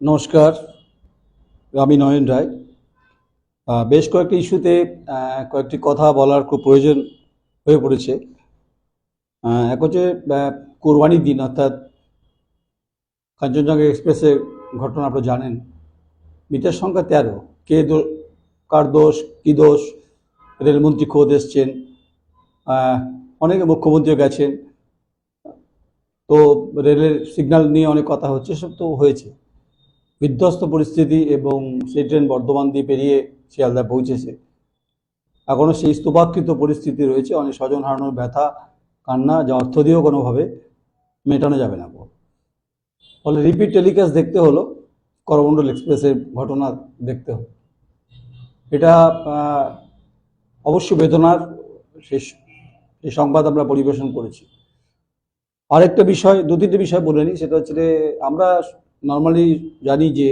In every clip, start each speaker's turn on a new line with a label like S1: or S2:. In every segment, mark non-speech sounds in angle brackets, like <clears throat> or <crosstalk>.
S1: নমস্কার, আমি নয়ন রায়। বেশ কয়েকটি ইস্যুতে কয়েকটি কথা বলার খুব প্রয়োজন হয়ে পড়েছে। এক হচ্ছে কোরবানির দিন, অর্থাৎ কাঞ্চনজঙ্ঘা এক্সপ্রেসের ঘটনা আপনারা জানেন। মিটার সংখ্যা তেরো। কে কার দোষ, কী দোষ? রেলমন্ত্রী খোদ এসছেন। অনেকে মুখ্যমন্ত্রীও গেছেন। তো রেলের সিগন্যাল নিয়ে অনেক কথা হচ্ছে, সব তো হয়েছে। বিধ্বস্ত পরিস্থিতি এবং সেই ট্রেন বর্ধমান দিয়ে পেরিয়ে শিয়ালদা পৌঁছেছে। এখনও সেই স্তূপাকৃত পরিস্থিতি রয়েছে। অনেক স্বজন হারানোর ব্যথা, কান্না, যা অর্থ দিয়েও কোনোভাবে মেটানো যাবে না। ফলে রিপিট টেলিকাস্ট দেখতে হলো, করমণ্ডল এক্সপ্রেসের ঘটনা দেখতে হলো। এটা অবশ্য বেদনার শেষ, সেই সংবাদ আমরা পরিবেশন করেছি। আরেকটা বিষয় দু তিনটে বিষয় বলে নিই। সেটা হচ্ছে আমরা নর্মালি জানি যে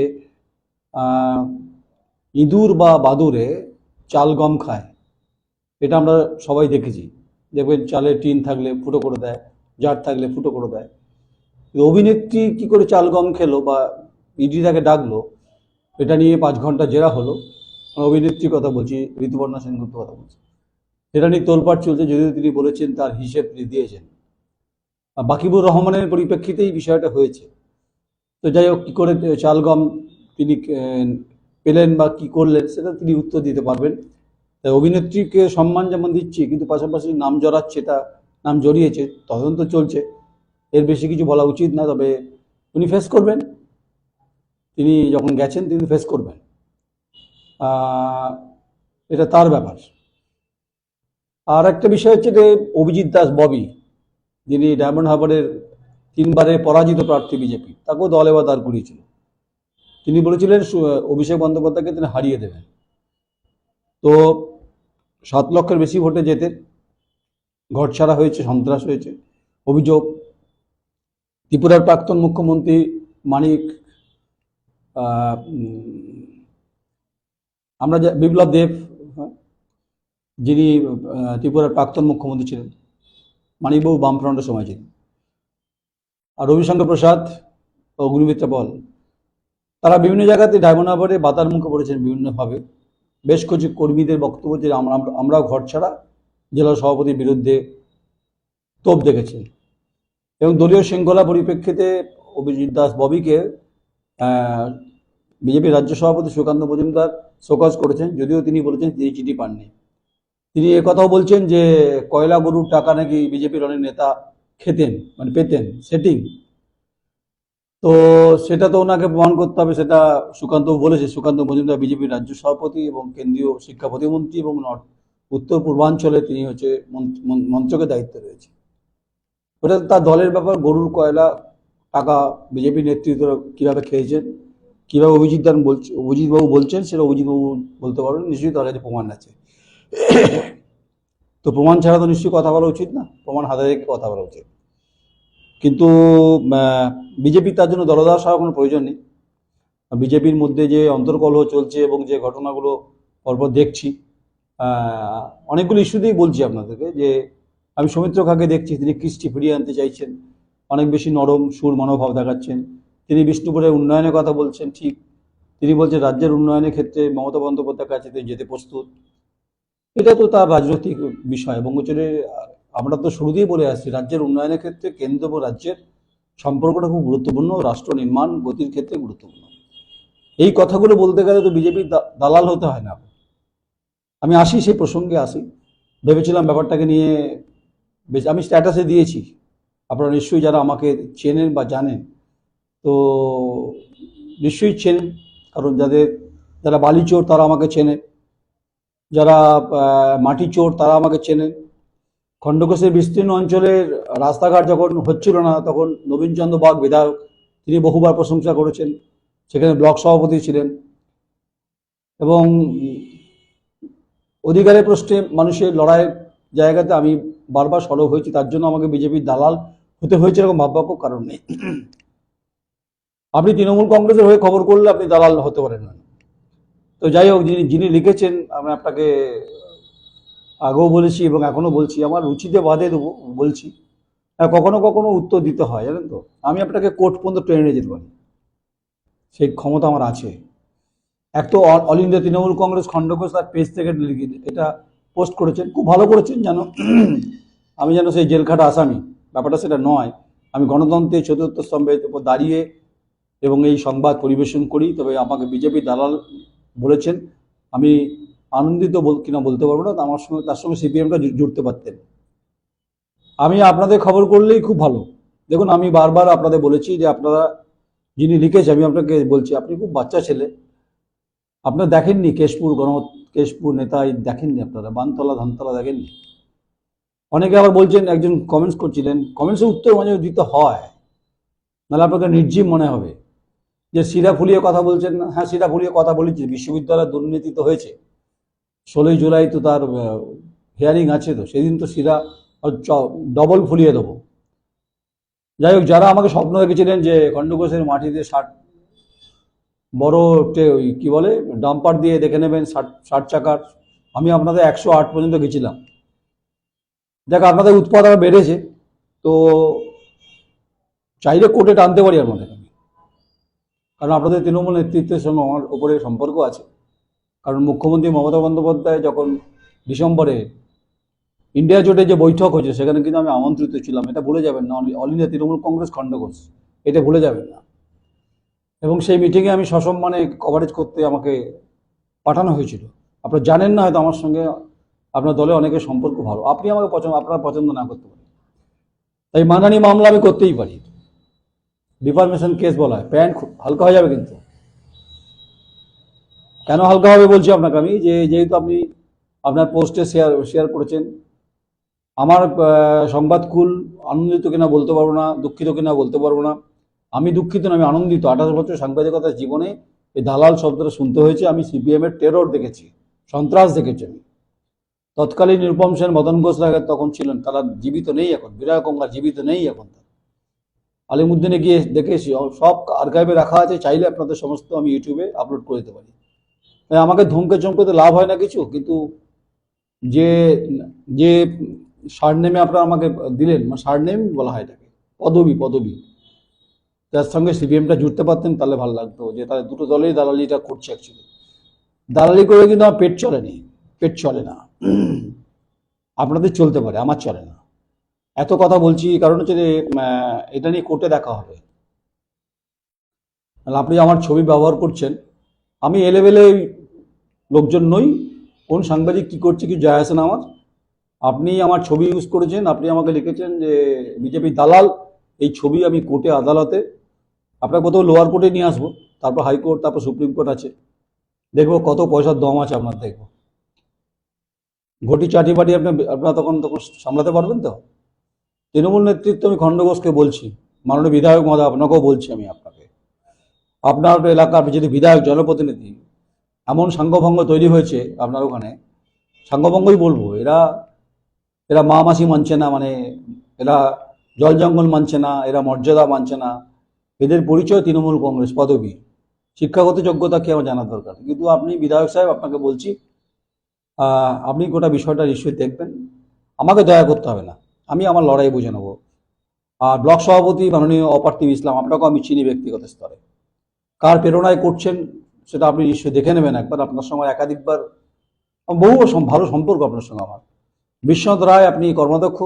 S1: ইঁদুর বা বাদুরে চাল গম খায়। এটা আমরা সবাই দেখেছি। দেখবেন চালের টিন থাকলে ফুটো করে দেয়, জার থাকলে ফুটো করে দেয়। অভিনেত্রী কি করে চাল গম খেলো বা ইডি তাকে ডাকলো, এটা নিয়ে পাঁচ ঘণ্টা জেরা হলো। অভিনেত্রীর কথা বলছি, ঋতুপর্ণা সেনগুপ্ত কথা বলছি। এটা নিয়ে তোলপাট চলছে, যদিও তিনি বলেছেন তার হিসেব দিয়েছেন। বাকিবুর রহমানের পরিপ্রেক্ষিতেই বিষয়টা হয়েছে। তো যাই হোক, কী করে চাল গম তিনি পেলেন বা কি করলেন সেটা তিনি উত্তর দিতে পারবেন। তাই অভিনেত্রীকে সম্মান যেমন দিচ্ছি, কিন্তু পাশাপাশি নাম জড়াচ্ছে, তা নাম জড়িয়েছে, তদন্ত চলছে। এর বেশি কিছু বলা উচিত না, তবে উনি ফেস করবেন। তিনি যখন গেছেন, তিনি ফেস করবেন। এটা তার ব্যাপার। আর একটা বিষয় হচ্ছে যে, অভিজিৎ দাস ববি, যিনি ডায়মন্ড হারবারের তিনবারে পরাজিত প্রার্থী বিজেপি। তাকেও দলে বা দাঁড় করিয়েছিল। তিনি বলেছিলেন অভিষেক বন্দ্যোপাধ্যায়কে তিনি হারিয়ে দেবেন। তো সাত লক্ষের বেশি ভোটে যেতে ঘর ছাড়া হয়েছে সন্ত্রাস হয়েছে। অভিযোগ ত্রিপুরার প্রাক্তন মুখ্যমন্ত্রী মানিক আমরা যা- বিপ্লব দেব হ্যাঁ, যিনি ত্রিপুরার প্রাক্তন মুখ্যমন্ত্রী ছিলেন। মানিকবাবু বামফ্রন্টের সময় ছিলেন আর রবিশঙ্কর প্রসাদ ও অগ্নিমিত্রা বল। তারা বিভিন্ন জায়গাতে ডায়মন্ড হারবারে বাতার মুখে পড়েছেন বিভিন্নভাবে। বেশ কিছু কর্মীদের বক্তব্য যে আমরা, আমরা- আমরাও ঘর ছাড়া জেলা সভাপতির বিরুদ্ধে তোপ দেখেছি। এবং দলীয় শৃঙ্খলা পরিপ্রেক্ষিতে অভিজিৎ দাস ববিকে বিজেপি রাজ্য সভাপতি সুকান্ত মজুমদার শোকজ করেছেন, যদিও তিনি বলেছেন তিনি চিঠি পাননি। তিনি কথাও বলছেন যে কয়লা গরুর টাকা নাকি বিজেপির অনেক নেতা খেতেন মানে পেতেন সেটিং তো সেটা তো ওনাকে প্রমাণ করতে হবে, সেটা সুকান্ত বলেছে। সুকান্ত মজুমদার বিজেপির রাজ্য সভাপতি এবং কেন্দ্রীয় শিক্ষা প্রতিমন্ত্রী এবং নর্থ, উত্তর পূর্বাঞ্চলে তিনি হচ্ছে মন্ত্রকের দায়িত্বে রয়েছে। ওটা তার দলের ব্যাপার, গরুর কয়লা, টাকা, বিজেপি নেতৃত্ব কীভাবে খেয়েছেন, কীভাবে অভিজিৎ দান বলছে অভিজিৎবাবু বলছেন, সেটা অভিজিৎবাবু বলতে পারবেন, নিশ্চয়ই তার কাছে প্রমাণ আছে। তো প্রমাণ ছাড়া তো নিশ্চয়ই কথা বলা উচিত না। প্রমাণ হাতে রেখে কথা বলা উচিত। কিন্তু বিজেপি তার জন্য দলদাস হওয়ার কোনো প্রয়োজন নেই। বিজেপির মধ্যে যে অন্তর্কলহ চলছে এবং যে ঘটনাগুলো পরপর দেখছি অনেকগুলো ইস্যুতেই বলছি আপনাদেরকে যে, আমি সৌমিত্র খাকে দেখছি, তিনি কৃষ্টি ফিরিয়ে আনতে চাইছেন। অনেক বেশি নরম, সুর, মনোভাব দেখাচ্ছেন। তিনি বিষ্ণুপুরের উন্নয়নের কথা বলছেন, ঠিক। তিনি বলছেন, রাজ্যের উন্নয়নের ক্ষেত্রে মমতা বন্দ্যোপাধ্যায়ের কাছে যেতে প্রস্তুত। এটা তো তার রাজনৈতিক বিষয়। হচ্ছে আমরা তো শুরুতেই বলে আসছি, রাজ্যের উন্নয়নের ক্ষেত্রে কেন্দ্র এবং রাজ্যের সম্পর্কটা খুব গুরুত্বপূর্ণ, রাষ্ট্র নির্মাণ গতির ক্ষেত্রে গুরুত্বপূর্ণ। এই কথাগুলো বলতে গেলে তো বিজেপির দালাল হতে হয় না। আমি আসি সেই প্রসঙ্গে আসি। ভেবেছিলাম ব্যাপারটাকে নিয়ে বেশ, আমি স্ট্যাটাসে দিয়েছি। আপনারা নিশ্চয়ই যারা আমাকে চেনেন বা জানেন, তো নিশ্চয়ই চেনেন। কারণ যাদের, যারা বালি চোর তারা আমাকে চেনে। যারা মাটি চোর, তারা আমাকে চেনেন খণ্ডঘোষের বিস্তীর্ণ অঞ্চলের রাস্তাঘাট যখন হচ্ছিল না, তখন নবীনচন্দ্র বাগ বিধায়ক, তিনি বহুবার প্রশংসা করেছেন। সেখানে ব্লক সভাপতি ছিলেন। এবং অধিকারের প্রশ্নে মানুষের লড়াইয়ের জায়গাতে আমি বারবার সরব হয়েছি, তার জন্য আমাকে বিজেপির দালাল হতে হয়েছে এরকম ভাববার কারণ নেই। আপনি তৃণমূল কংগ্রেসের হয়ে খবর করলে আপনি দালাল হতে পারেন না। তো যাই হোক, যিনি যিনি লিখেছেন, আমি আপনাকে আগেও বলেছি এবং এখনও বলছি, আমার রুচিতে বাধে দেবো, বলছি। হ্যাঁ কখনো কখনো উত্তর দিতে হয়, জানেন তো? আমি আপনাকে কোর্ট পর্যন্ত ট্রেনে যেতে পারি। সেই ক্ষমতা আমার আছে। এক তো অল ইন্ডিয়া তৃণমূল কংগ্রেস খণ্ডঘোষ তার পেজ থেকে লিখে- এটা পোস্ট করেছেন। খুব ভালো করেছেন যেন। আমি যেন সেই জেলখাটা আসামি। ব্যাপারটা সেটা নয়। আমি গণতন্ত্রের চতুর্থ স্তম্ভের উপর দাঁড়িয়ে এবং এই সংবাদ পরিবেশন করি, তবে আমাকে বিজেপি দালাল বলেছেন, আমি আনন্দিত বল, কিনা বলতে পারব না আমার সঙ্গে, তার সঙ্গে সিপিএমটা জুড়তে পারতেন। আমি আপনাদের খবর করলেই খুব ভালো। দেখুন, আমি বারবার আপনাদের বলেছি যে আপনারা যিনি লিখেছে আমি আপনাকে বলছি, আপনি খুব বাচ্চা ছেলে। আপনারা দেখেননি কেশপুর গণ, কেশপুর নেতা দেখেননি আপনারা, বানতলা, ধানতলা দেখেননি? অনেকে আবার বলছেন, একজন কমেন্টস করছিলেন কমেন্টসের উত্তর মাঝে দিতে হয়, নাহলে আপনাকে নির্জীব মনে হবে। যে শিরা ফুলিয়ে কথা বলছেন না। হ্যাঁ সিরা ফুলিয়ে কথা বলেছি, বিশ্ববিদ্যালয়ে দুর্নীতি তো হয়েছে। ষোলোই জুলাই তো তার হিয়ারিং আছে তো, সেদিন তো শিরা ডবল ফুলিয়ে দেবো। যাই হোক, যারা আমাকে স্বপ্ন দেখেছিলেন যে খণ্ডঘোষের মাটিতে ষাট বড় ওই কী বলে, ডাম্পার দিয়ে দেখে নেবেন ষাট ষাট চাকার, আমি আপনাদের একশো আট পর্যন্ত গেছিলাম। দেখ, আপনাদের উৎপাদ আবার বেড়েছে, তো চাইলে কোর্টে টানতে পারি আপনাদের। কারণ আপনাদের তৃণমূল নেতৃত্বের সঙ্গে আমার ওপরে সম্পর্ক আছে। কারণ মুখ্যমন্ত্রী মমতা বন্দ্যোপাধ্যায় যখন ডিসেম্বরে ইন্ডিয়া জোটে যে বৈঠক হয়েছে, সেখানে কিন্তু আমি আমন্ত্রিত ছিলাম। এটা ভুলে যাবেন না, অল ইন্ডিয়া তৃণমূল কংগ্রেস খণ্ডঘোষ এটা ভুলে যাবেন না। এবং সেই মিটিংয়ে আমি সসম্মানে কভারেজ করতে আমাকে পাঠানো হয়েছিল। আপনারা জানেন না হয়তো আমার সঙ্গে আপনার দলে অনেকের সম্পর্ক ভালো। আপনি আমাকে পছন্দ, আপনার পছন্দ না করতে পারেন। তাই মানানি মামলা আমি করতেই পারি। ডিফরমেশন কেস বলা হয়। প্যান্ট হালকা হয়ে যাবে কিন্তু। কেন হালকা হবে বলছি আপনাকে আমি? যে যেহেতু আপনি আপনার পোস্টে শেয়ার শেয়ার করেছেন, আমার সংবাদকুল আনন্দিত কিনা বলতে পারব না, দুঃখিত কিনা বলতে পারব না। আমি দুঃখিত না, আমি আনন্দিত। আঠাশ বছর সাংবাদিকতার জীবনে এই দালাল শব্দটা শুনতে হয়েছে, আমি সিপিএমের টেরর দেখেছি, সন্ত্রাস দেখেছি আমি। তৎকালীন নিরুপম সেন, মদন ঘোষ তখন ছিলেন, তারা জীবিত নেই এখন বিরায় গঙ্গা জীবিত নেই এখন আলিমুদ্দিনে গিয়ে দেখেছি, সব আর্কাইভে রাখা আছে, চাইলে আপনাদের সমস্ত আমি ইউটিউবে আপলোড করে দিতে পারি। আমাকে ধমকে চমকে তো লাভ হয় না কিছু, কিন্তু যে যে সারনেমে আপনারা আমাকে দিলেন মানে সারনেম বলা হয় এটাকে, পদবি পদবি। যার সঙ্গে সিপিএমটা জুড়তে পারতেন, তাহলে ভালো লাগতো, যে তাহলে দুটো দলেই দালালিটা করছে অ্যাকচুয়ালি দালালি করে কিন্তু আমার পেট চলেনি পেট চলে না। <clears throat> আপনাদের চলতে পারে, আমার চলে না। এত কথা বলছি কারণ হচ্ছে যে এটা নিয়ে কোর্টে দেখা হবে। আপনি আমার ছবি ব্যবহার করছেন, আমি এলেবেলে লোকজন নই, কোন সাংবাদিক কি করছে, কি যায় আসে না আমার। আপনি আমার ছবি ইউজ করেছেন, আপনি আমাকে লিখেছেন যে, বিজেপি দালাল, এই ছবি আমি কোর্টে আদালতে আপনার কোথাও লোয়ার কোর্টে নিয়ে আসব, তারপর হাইকোর্ট তারপর সুপ্রিম কোর্ট আছে। দেখব কত পয়সার দম আছে আপনার, দেখব। ঘটি চাটি বাটি আপনি, আপনারা তখন তখন সামলাতে পারবেন তো? তৃণমূল নেতৃত্ব আমি খণ্ডঘোষকে বলছি, মাননীয় বিধায়ক মহোদয়, আপনাকেও বলছি আমি আপনাকে। আপনার এলাকার যদি বিধায়ক, জনপ্রতিনিধি, এমন সাঙ্গভঙ্গ তৈরি হয়েছে আপনার ওখানে, সাঙ্গভঙ্গই বলব, এরা এরা মা মাসি মানছে না মানে এরা জল জঙ্গল মানছে না, এরা মর্যাদা মানছে না। এদের পরিচয় তৃণমূল কংগ্রেস পদবী। শিক্ষাগত যোগ্যতা কি আমার জানার দরকার? কিন্তু আপনি বিধায়ক সাহেব, আপনাকে বলছি আপনি গোটা বিষয়টা নিশ্চয়ই দেখবেন। আমাকে দয়া করতে হবে না। আমি আমার লড়াই বুঝে নেব। আর ব্লক সভাপতি মাননীয় অপার্থিব ইসলাম, আপনাকেও আমি চিনি ব্যক্তিগত স্তরে। কার প্রেরণায় করছেন সেটা আপনি নিশ্চয়ই দেখে নেবেন একবার। আপনার সঙ্গে একাধিকবার বহু ভালো সম্পর্ক আপনার সঙ্গে আমার। বিশ্বনাথ রায়, আপনি কর্মাধ্যক্ষ,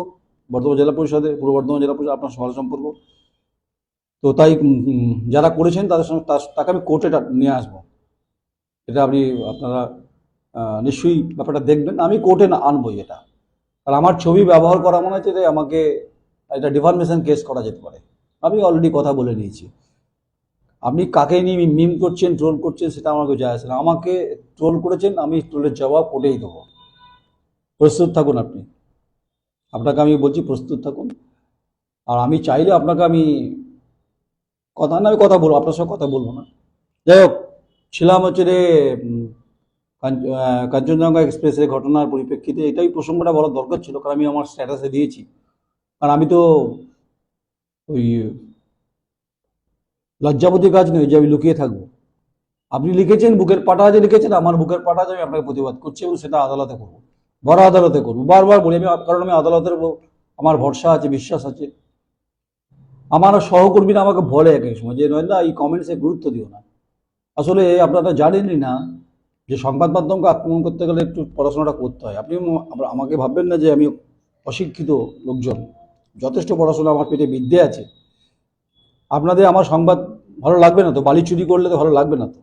S1: বর্ধমান জেলা পরিষদে, পূর্ব বর্ধমান জেলা পরিষদ, আপনার ভালো সম্পর্ক। তো তাই যারা করেছেন তাদের সঙ্গে তাকে আমি কোর্টে নিয়ে আসব। এটা আপনি, আপনারা নিশ্চয়ই ব্যাপারটা দেখবেন। আমি কোর্টে না, আনবই এটা। আর আমার ছবি ব্যবহার করা মনে হচ্ছে আমাকে একটা ডিফরমেশন কেস করা যেতে পারে। আমি অলরেডি কথা বলে নিয়েছি। আপনি কাকে নিয়ে মিম করছেন ট্রোল করছেন সেটা আমাকে যায় আসে না। আমাকে ট্রোল করেছেন, আমি ট্রোলের জবাব কোর্টেই দেবো। প্রস্তুত থাকুন আপনি। আপনাকে আমি বলছি প্রস্তুত থাকুন। আর আমি চাইলে আপনাকে আমি কথা না, আমি কথা বলব, আপনার সঙ্গে কথা বলব না। যাই হোক, ছিলাম হচ্ছে রে কাঞ্চনজঙ্ঘা এক্সপ্রেসের ঘটনার পরিপ্রেক্ষিতে এটাই প্রসঙ্গটা বলার দরকার ছিল, কারণ আমি আমার স্ট্যাটাসে দিয়েছি। কারণ আমি তো ওই লজ্জাপতি কাজ নয় যে আমি লুকিয়ে থাকব। আপনি লিখেছেন, বুকের পাটা যে লিখেছেন, আমার বুকের পাটা যে আমি আপনাকে প্রতিবাদ করছি, এবং সেটা আদালতে করব। বড় আদালতে করব। বারবার বলি, আমি কারণ আমি আদালতের আমার ভরসা আছে, বিশ্বাস আছে। আমার সহকর্মীরা আমাকে বলে এক এক সময়, যে নয় না এই কমেন্টসে গুরুত্ব দিও না। আসলে আপনারা জানেনই না যে সংবাদ মাধ্যমকে আক্রমণ করতে গেলে একটু পড়াশোনাটা করতে হয়। আপনি আমাকে ভাববেন না যে আমি অশিক্ষিত লোকজন। যথেষ্ট পড়াশোনা আমার পেটে বিদ্যে আছে। আপনাদের আমার সংবাদ ভালো লাগবে না তো? বালি চুরি করলে তো ভালো লাগবে না তো?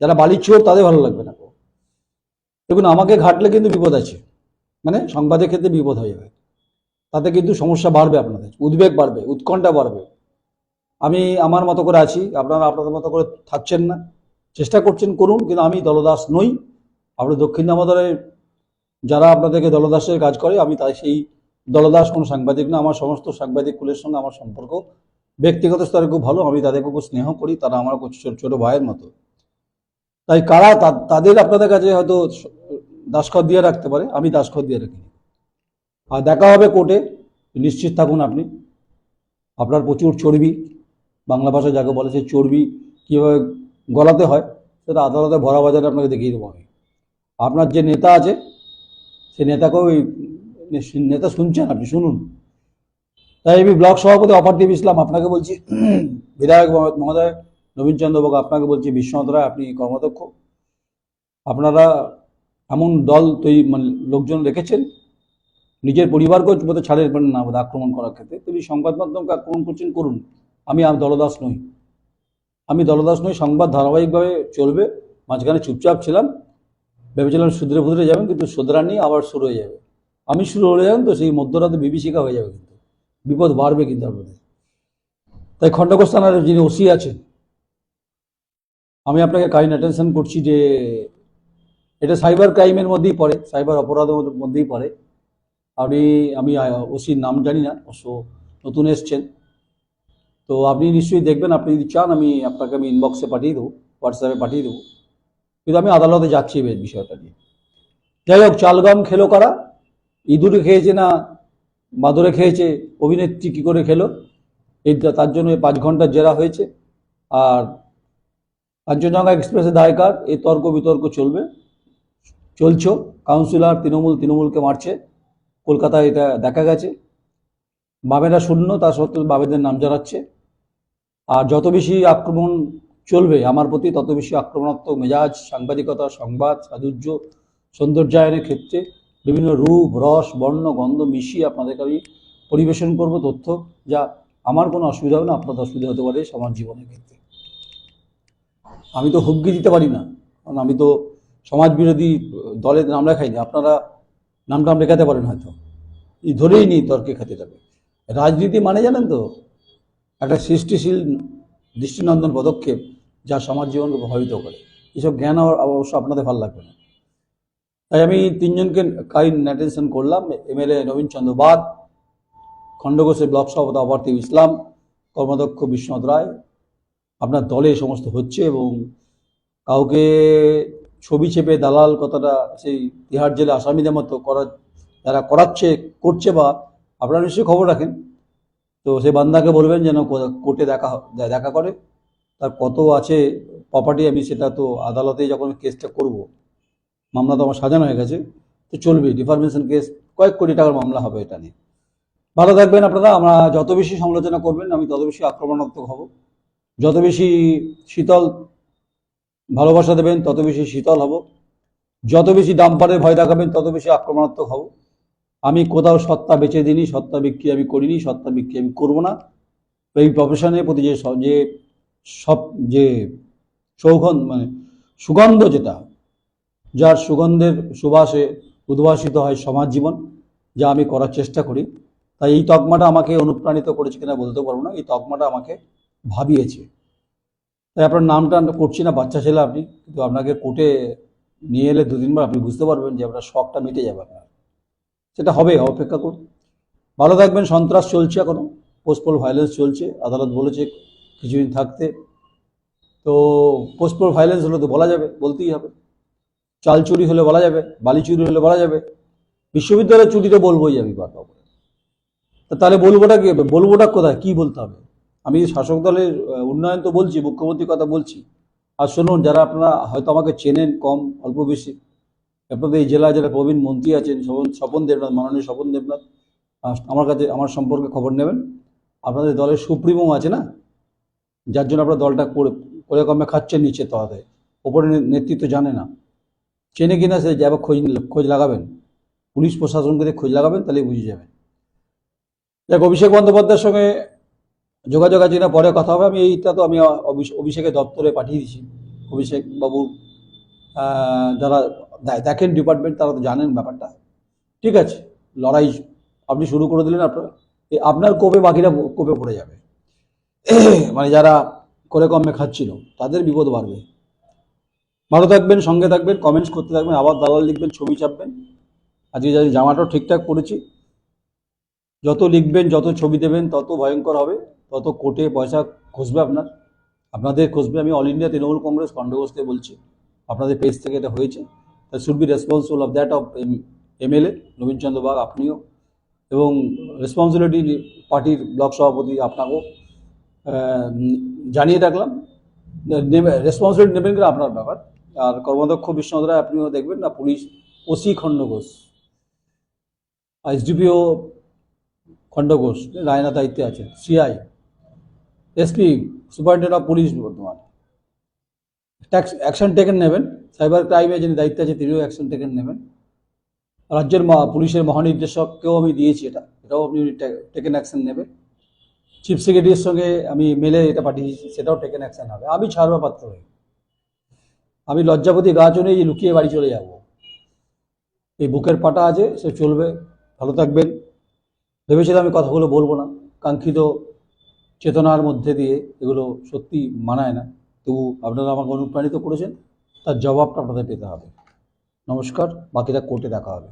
S1: যারা বালি চোর, তাদের ভালো লাগবে না তো? দেখুন, আমাকে ঘাটলে কিন্তু বিপদ আছে। মানে সংবাদের ক্ষেত্রে বিপদ হয়ে যাবে তাতে কিন্তু সমস্যা বাড়বে আপনাদের। উদ্বেগ বাড়বে, উৎকণ্ঠা বাড়বে। আমি আমার মতো করে আছি। আপনারা আপনাদের মতো করে থাকছেন না। চেষ্টা করছেন করুন, কিন্তু আমি দলদাস নই। আপনার দক্ষিণ দামোদরে যারা আপনাদেরকে দলদাসের কাজ করে, আমি তাই সেই দলদাস কোনো সাংবাদিক না, আমার সমস্ত সাংবাদিক কুলের সঙ্গে আমার সম্পর্ক ব্যক্তিগত স্তরে খুব ভালো, আমি তাদেরকে খুব স্নেহ করি, তারা আমার খুব ছোট ছোট ভাইয়ের মতো। তাই কারা তাদের আপনাদের কাছে হয়তো দাসখত দিয়ে রাখতে পারে, আমি দাসখত দিয়ে রাখি। আর দেখা হবে কোর্টে, নিশ্চিত থাকুন আপনি। আপনার প্রচুর চর্বি, বাংলা ভাষায় যাকে বলে সেই চর্বি, কীভাবে গলাতে হয়, সেটা আদালতে ভরা বাজারে আপনাকে দেখিয়ে দেবো আমি। আপনার যে নেতা আছে, সে নেতাকেও ওই নেতা শুনছেন আপনি, শুনুন। তাই আমি ব্লক সভাপতি অপারদীপ ইসলাম আপনাকে বলছি, বিধায়ক মহ- মহোদয় নবীন চন্দ্র বাবু, আপনাকে বলছি, বিশ্বনাথ রায়, আপনি কর্মাধ্যক্ষ। আপনারা এমন দল তৈরি মানে লোকজন রেখেছেন, নিজের পরিবারকেও বোধহয় ছাড়ের না বোধহয় আক্রমণ করার ক্ষেত্রে। তিনি সংবাদ মাধ্যমকে আক্রমণ করছেন, করুন। আমি আর দলদাস নই। আমি দলদাস নই, সংবাদ ধারাবাহিকভাবে চলবে। মাঝখানে চুপচাপ ছিলাম। ভেবেছিলাম শুধরে ফুধরে যাবেন, কিন্তু শুধরানি আবার শুরু হয়ে যাবে। আমি শুরু হয়ে যাবেন তো, সেই মধ্যরাতে বিভীষিকা হয়ে যাবে কিন্তু। বিপদ বাড়বে কিন্তু আপনাদের। তাই খণ্ডঘোষ থানার যিনি ওসি আছেন, আমি আপনাকে কাইন্ড অ্যাটেনশন করছি যে, এটা সাইবার ক্রাইমের মধ্যেই পড়ে সাইবার অপরাধের মধ্যেই পড়ে। আপনি, আমি ওসির নাম জানি না, অবশ্য নতুন এসছেন। তো আপনি নিশ্চয়ই দেখবেন, আপনি যদি চান, আমি আপনাকে আমি ইনবক্সে পাঠিয়ে দেবো হোয়াটসঅ্যাপে পাঠিয়ে দেবো। কিন্তু আমি আদালতে যাচ্ছি এই বিষয়টা নিয়ে। যাই হোক চালগম খেলো কারা? ইঁদুরে খেয়েছে না বাদরে খেয়েছে? অভিনেত্রী কী করে খেলো? এই তার জন্য পাঁচ ঘণ্টার জেরা হয়েছে। আর কাঞ্চনজঙ্ঘা এক্সপ্রেসের দায়কার এই তর্ক বিতর্ক চলবে। চলছ। কাউন্সিলর তৃণমূল, তৃণমূলকে মারছে। কলকাতায় এটা দেখা গেছে। বামেরা শূন্য, তা সত্ত্বেও বামেদের নাম জানাচ্ছে আর যত বেশি আক্রমণ চলবে আমার প্রতি, তত বেশি আক্রমণাত্মক মেজাজ, সাংবাদিকতা, সংবাদ, সাধুর্য, সৌন্দর্যায়নের ক্ষেত্রে বিভিন্ন রূপ, রস, বর্ণ, গন্ধ মিশিয়ে আপনাদেরকে আমি পরিবেশন করব তথ্য যা আমার কোনো অসুবিধা হবে না, আপনাদের অসুবিধা হতে পারে সমাজ জীবনের ক্ষেত্রে। আমি তো হুমকি দিতে পারি না, কারণ আমি তো সমাজ বিরোধী দলের নাম লেখাইনি, আপনারা নাম টাম লেখাতে পারেন হয়তো। ধরেই নিই তর্কে খেতে যাবে রাজনীতি মানে জানেন তো? একটা সৃষ্টিশীল দৃষ্টিনন্দন পদক্ষেপ যা সমাজ জীবনকে প্রভাবিত করে। এসব জ্ঞান অবশ্য আপনাদের ভালো লাগবে না। তাই আমি তিনজনকে কাইন্ড অ্যাটেনশন করলাম। এমএলএ নবীন চন্দ্র বাদ খণ্ডঘোষের ব্লক সভাপতি অপার্থিব ইসলাম, কর্মাধ্যক্ষ বিশ্বনাথ রায়। আপনার দলে এই সমস্ত হচ্ছে এবং কাউকে ছবি চেপে দালাল কথাটা সেই তিহার জেলে আসামিদের মতো করা যারা করাচ্ছে, করছে বা আপনারা নিশ্চয়ই খবর রাখেন। তো সে বান্দাকে বলবেন যেন কোর্টে দেখা দেখা করে। তার কত আছে প্রপার্টি আমি সেটা তো আদালতে যখন কেসটা করব, মামলা তো আমার সাজানো হয়ে গেছে, তো চলবে। ডিফরমেশন কেস, কয়েক কোটি টাকার মামলা হবে এটা নিয়ে। ভালো থাকবেন আপনারা, আমরা যত বেশি সমালোচনা করবেন, আমি তত বেশি আক্রমণাত্মক হব। যত বেশি শীতল ভালোবাসা দেবেন, তত বেশি শীতল হব। যত বেশি ডাম্পারের ভয় দেখাবেন, তত বেশি আক্রমণাত্মক হব। আমি কোথাও সত্তা বেচে দিইনি, সত্তা বিক্রি আমি করিনি, সত্তা বিক্রি আমি করব না। এই প্রফেশনের প্রতি যে যে সব যে সৌগন্ধ মানে সুগন্ধ যেটা, যার সুগন্ধের সুবাসে উদ্ভাসিত হয় সমাজ জীবন, যা আমি করার চেষ্টা করি। তাই এই তকমাটা আমাকে অনুপ্রাণিত করেছে কিনা বলতে পারব না, এই তকমাটা আমাকে ভাবিয়েছে। তাই আপনার নামটা করছি না, বাচ্চা ছেলে আপনি, কিন্তু আপনাকে কোর্টে নিয়ে এলে দু তিনবার আপনি বুঝতে পারবেন যে আপনার শখটা মিটে যাবে আপনার। সেটা হবে, অপেক্ষা করুন। ভালো থাকবেন, সন্ত্রাস চলছে এখনও পোস্টপোল ভায়োলেন্স চলছে, আদালত বলেছে কিছুদিন থাকতে। তো পোস্টপোল ভায়োলেন্স হলে তো বলা যাবে, বলতেই হবে। চাল চুরি হলে বলা যাবে, বালি চুরি হলে বলা যাবে। বিশ্ববিদ্যালয়ের চুরিতে বলবোই আমি বারবার তাহলে বলবোটা কি? বলবোটা কোথায়, কি বলতে হবে? আমি শাসক দলের উন্নয়ন তো বলছি, মুখ্যমন্ত্রীর কথা বলছি। আর শুনুন, যারা আপনারা হয়তো আমাকে চেনেন কম, অল্প বেশি আপনাদের এই জেলায় যারা প্রবীণ মন্ত্রী আছেন স্বপন স্বপন দেবনাথ, মাননীয় স্বপন দেবনাথ আমার কাছে, আমার সম্পর্কে খবর নেবেন। আপনাদের দলের সুপ্রিমো আছে না? যার জন্য আপনারা দলটা করে কমে খাচ্ছেন নিচে তলাতে। ওপরে নেতৃত্ব জানে না। চেনে কিনা সে যাবে খোঁজ খোঁজ লাগাবেন। পুলিশ প্রশাসনকে খোঁজ লাগাবেন তাহলে বুঝে যাবেন। দেখ, অভিষেক বন্দ্যোপাধ্যায়ের সঙ্গে যোগাযোগ আছে না পরে কথা হবে। আমি এইটা তো আমি অভিষেকের দপ্তরে পাঠিয়ে দিয়েছি। অভিষেক বাবু যারা দে- দেখেন ডিপার্টমেন্ট তারা তো জানেন ব্যাপারটা। ঠিক আছে, লড়াই আপনি শুরু করে দিলেন আপনার। আপনার কোপে বাকিরা কোপে পড়ে যাবে। <clears throat> মানে যারা করে কমে খাচ্ছিল, তাদের বিপদ বাড়বে। ভালো থাকবেন, সঙ্গে থাকবেন কমেন্টস করতে থাকবেন, আবার দালাল লিখবেন, ছবি চাপবেন। আজকে যাই জামাটাও ঠিকঠাক পড়েছি। যত লিখবেন, যত ছবি দেবেন, তত ভয়ঙ্কর হবে, তত কোটে পয়সা খসবে আপনার। আপনাদের খসবে, আমি অল ইন্ডিয়া তৃণমূল কংগ্রেস খণ্ডঘোষকে বলছি। আপনাদের পেজ থেকে এটা হয়েছে। Should be responsible of that of MLA Nabinchandra Bag আপনিও এবং রেসপন্সিবিলিটি পার্টির ব্লক সভাপতি আপনাকেও জানিয়ে রাখলাম রেসপন্সিবিলিটি নেবেন কিনা আপনার ব্যাপার। আর কর্মাধ্যক্ষ বিশ্বনাথ রায় আপনিও দেখবেন না, police, OC Khandaghosh SDPO Khandaghosh Raina দায়িত্বে আছেন CI. SP superintendent of police বর্তমান। ট্যাক্স অ্যাকশন টেকেন নেবেন। সাইবার ক্রাইমে যিনি দায়িত্বে আছে তিনিও অ্যাকশন টেকেন নেবেন। রাজ্যের পুলিশের মহানির্দেশককেও আমি দিয়েছি এটা, এটাও আপনি টেকেন অ্যাকশন নেবেন। চিফ সেক্রেটারির সঙ্গে আমি মেলে এটা পাঠিয়েছি, সেটাও টেকেন অ্যাকশন হবে। আমি ছাড়বা পাত্র নই। আমি লজ্জাপতি গাছ নেই লুকিয়ে বাড়ি চলে যাব। এই বুকের পাটা আছে, সে চলবে, ভালো থাকবেন। ভেবেছিলাম আমি কথাগুলো বলব না, কাঙ্ক্ষিত চেতনার মধ্যে দিয়ে এগুলো সত্যি মানায় না। তবু আপনারা আমাকে অনুপ্রাণিত করেছেন। তার জবাবটা আপনাদের পেতে হবে। নমস্কার বাকিটা কোর্টে দেখা হবে।